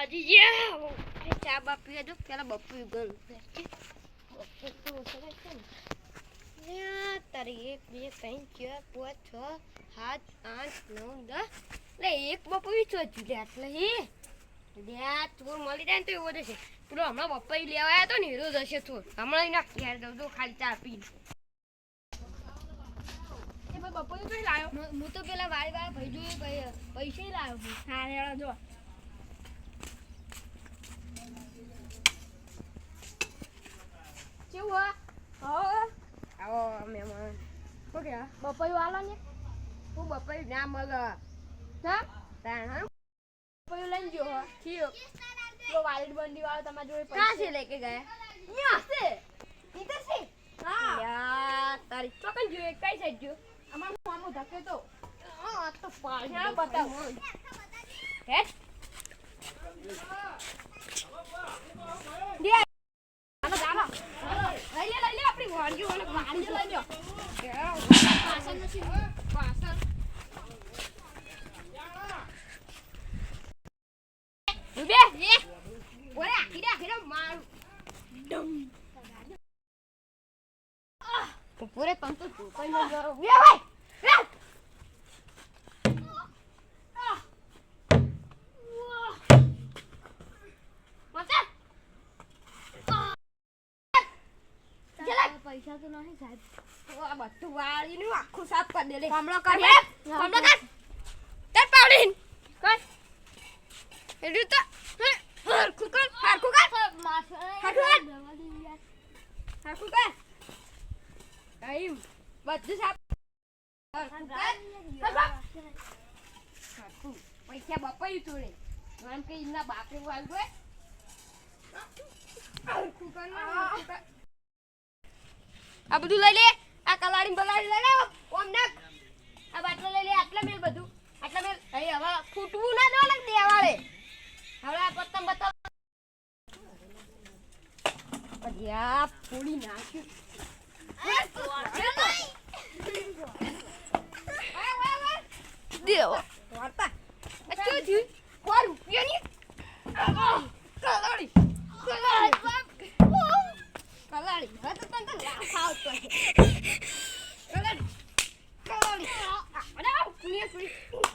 વાજી ગયા ચા બા પીએ જો પેલા બપુ ગયું બપુ તો ને તારી એક બે ત્રણ ચાર બપુ મળી જાય ને તો એવો જશે પેલો હમણાં બપોરે લેવા હતો ને હીરો જશે ચોર હમણાં ઘેર દઉં તો ખાલી ચા પી બપોરે કઈ લાયો હું તો પેલા વાળી વાળા ભાઈ જોઈએ પૈસા લાવ્યો છું જો કેવું હા હા આવો મહેમાન શું કે બપોરે વાળો ને? હું બપોરે ના મળે. હા? તાણ હા? બપોરે લઈને ગયો હા? થયો. તો વાલિડ બંડી વાળો તમારા જોડે પૈસા છે લેકે ગયા? અહીંયા હશે ઈધર છે? હા. યાર તારી ચોકન જોયું કઈ સાઈડ જોયું અમાર ફોનમાં ધકે તો આ તો પાડી હા, બતાવો. હે? દે. ચાલો ચાલો લઈ લે લઈ લે આપણી વાડીઓ અને વાડીઓ લઈ લ્યો પાછળ નથી પાછળ બે એ ઓરે આખી દે આખી દે મારું ડમ પૂરે તું કઈ ન જરો બે ભાઈ બે મચા પૈસા તો નહીં સાહેબ. આ બધું વાળીને આખું સાફ કરી દે લે. કમળો કર કર કમળો કર તે પાવડીન. કર. એડું તો હરખું કર હરખું કર. હરખું કર. આઈ બધું સાફ. હરખું હરખું. પૈસા બપાઈ તું રે. કે ઇના બાપરે વાળું હરખું કર હરખું કર. આ બધું લઈ લે. આ કલાડી બલાડી લઈ લે. ઓમ નાખ. આ બાટલો લઈ લે આટલા મેલ બધું. આટલા મેલ. અહીં હવે ફૂટવું ના દો ને દેવાળે. હવે આ પતંગ બતાવ. પછી આ પૂરી નાખ્યું. દેવો. વાર્તા. શું થયું? સો રૂપિયાની કલાડી. કલાડી. કલાડી. હવે તો